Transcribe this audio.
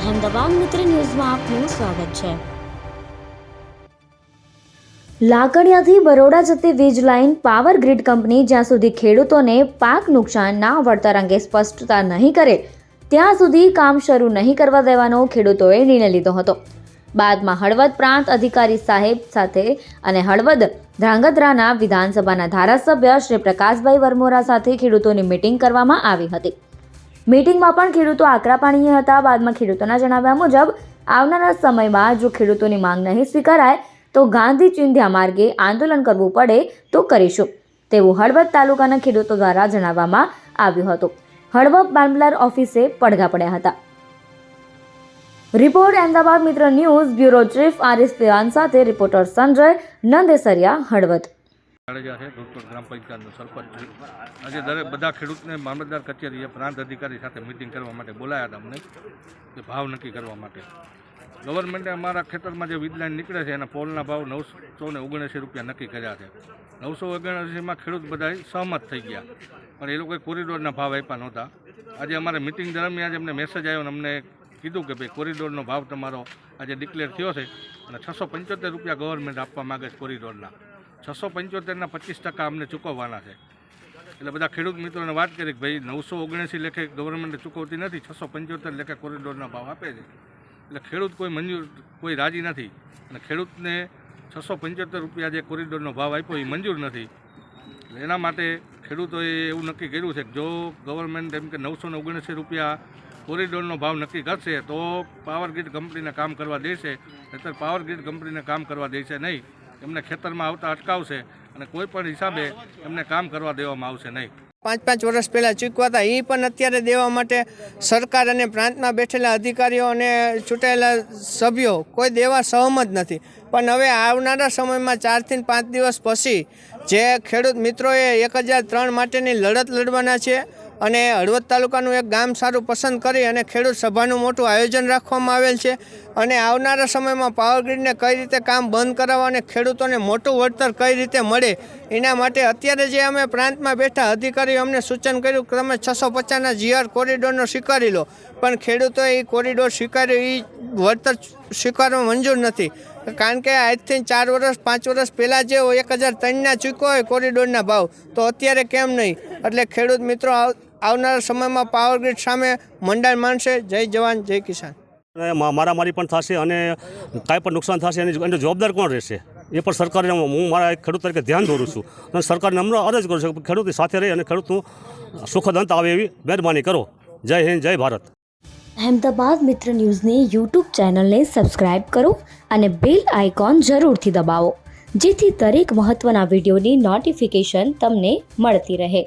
અહેમદાબાદ મિત્ર ન્યૂઝમાં આપનું સ્વાગત છે. લાકડિયાથી બરોડા જતી વીજ લાઇન પાવર ગ્રીડ કંપની જ્યાં સુધી ખેડૂતોને પાક નુકસાનના વળતર અંગે સ્પષ્ટતા નહીં કરે, ત્યાં સુધી કામ શરૂ નહીં કરવા દેવાનો ખેડૂતોએ નિર્ણય લીધો હતો. બાદમાં હળવદ પ્રાંત અધિકારી સાહેબ સાથે અને હળવદ ધ્રાંગધ્રાના વિધાનસભાના ધારાસભ્ય શ્રી પ્રકાશભાઈ વરમોરા સાથે ખેડૂતોની મિટિંગ કરવામાં આવી હતી. મીટિંગમાં પણ ખેડૂતો આકરા પાણીએ હતા. બાદમાં ખેડૂતોના જણાવ્યા મુજબ, આવનારા સમયમાં જો ખેડૂતોની માંગ નહીં સ્વીકારાય, તો ગાંધી ચિંધ્યા માર્ગે આંદોલન કરવું પડે તો કરીશું. તેવું હળવદ તાલુકાના ખેડૂતો દ્વારા જણાવવામાં આવ્યું હતું. હળવદ મામલદાર ઓફિસે પડઘા પડ્યા હતા. Report Ahmedabad Mitra news bureau chief આરિસ ફિવાન સાથે રિપોર્ટર સંજય નંદેસરિયા હળવદ. જાડેજા છે ધોધપુર ગ્રામ પંચાયતનો સરપંચ છે. આજે દરેક બધા ખેડૂતને મામલતદાર કચેરીએ પ્રાંત અધિકારી સાથે મિટિંગ કરવા માટે બોલાયા હતા અમને કે ભાવ નક્કી કરવા માટે. ગવર્મેન્ટે અમારા ખેતરમાં જે વીજ નીકળે છે, એના પોલના ભાવ નવસો ને ઓગણએંસી રૂપિયા નક્કી કર્યા છે. નવસો ઓગણએંસીમાં ખેડૂત બધા સહમત થઈ ગયા. પણ એ લોકોએ કોરિડોરના ભાવ આપ્યા નહોતા. આજે અમારે મિટિંગ દરમિયાન જ અમને મેસેજ આવ્યો અને અમને કીધું કે ભાઈ, કોરિડોરનો ભાવ તમારો આજે ડિક્લેર થયો છે અને છસો પંચોતેર રૂપિયા ગવર્મેન્ટ આપવા માગે છે કોરિડોરના. છસો પંચોતેરના પચીસ ટકા અમને ચૂકવવાના છે. એટલે બધા ખેડૂત મિત્રોને વાત કરી કે ભાઈ નવસો ઓગણસી લેખે ગવર્મેન્ટ ચૂકવતી નથી, છસો પંચોતેર લેખે કોરિડોરના ભાવ આપે છે. એટલે ખેડૂત કોઈ મંજૂર, કોઈ રાજી નથી. અને ખેડૂતને છસો પંચોતેર રૂપિયા જે કોરિડોરનો ભાવ આપ્યો એ મંજૂર નથી. એના માટે ખેડૂતોએ એવું નક્કી કર્યું છે કે જો ગવર્મેન્ટ એમ કે નવસો ઓગણસી રૂપિયા કોરિડોરનો ભાવ નક્કી કરશે તો પાવર ગ્રીડ કંપનીને કામ કરવા દેશે. નહીતર પાવર ગ્રીડ કંપનીને કામ કરવા દેશે નહીં. એમને ખેતરમાં આવતા અટકાવશે અને કોઈ પણ હિસાબે એમને કામ કરવા દેવામાં આવશે નહીં. પાંચ પાંચ વર્ષ પહેલાં ચૂકવાતા એ પણ અત્યારે દેવા માટે સરકાર અને પ્રાંતમાં બેઠેલા અધિકારીઓ અને ચૂંટાયેલા સભ્યો કોઈ દેવા સહમત નથી. પણ હવે આવનારા સમયમાં ચારથી પાંચ દિવસ પછી જે ખેડૂત મિત્રોએ એક હજાર ત્રણ માટેની લડત લડવાના છે અને હળવદ તાલુકાનું એક ગામ સારું પસંદ કરી અને ખેડૂત સભાનું મોટું આયોજન રાખવામાં આવેલ છે. અને આવનારા સમયમાં પાવર ગ્રીડને કઈ રીતે કામ બંધ કરાવવા અને ખેડૂતોને મોટું વળતર કઈ રીતે મળે, એના માટે અત્યારે જે અમે પ્રાંતમાં બેઠા અધિકારીઓ અમને સૂચન કર્યું કે તમે છસો પચાસના જીઆર કોરિડોરનો સ્વીકારી લો. પણ ખેડૂતોએ એ કોરિડોર સ્વીકાર્યો એ વળતર સ્વીકારવા મંજૂર નથી. કારણ કે આજથી ચાર વર્ષ, પાંચ વર્ષ પહેલાં જે એક હજાર ત્રણના ચૂક્યો હોય કોરિડોરના ભાવ. તો અત્યારે કેમ નહીં? એટલે ખેડૂત મિત્રો આવનારા સમયમાં પાવર ગ્રીડ સામે મંડાણ માનશે. જય જવાન જય કિસાન. મારામારી પણ થશે અને કાંઈ પણ નુકસાન થશે એની એનો જવાબદાર કોણ રહેશે? એ પણ સરકારને હું મારા એક ખેડૂત તરીકે ધ્યાન દોરું છું. અને સરકારને હમણાં અરજ કરું છું કે ખેડૂત સાથે રહી અને ખેડૂતનું સુખદ અંત આવે એવી મહેરબાની કરો. જય હિન્દ જય ભારત. અહેમદાબાદ મિત્ર ન્યૂઝની યુટ્યુબ ચેનલને સબસ્ક્રાઇબ કરો અને બેલ આઇકોન જરૂરથી દબાવો જેથી દરેક મહત્ત્વના વિડીયોની નોટિફિકેશન તમને મળતી રહે.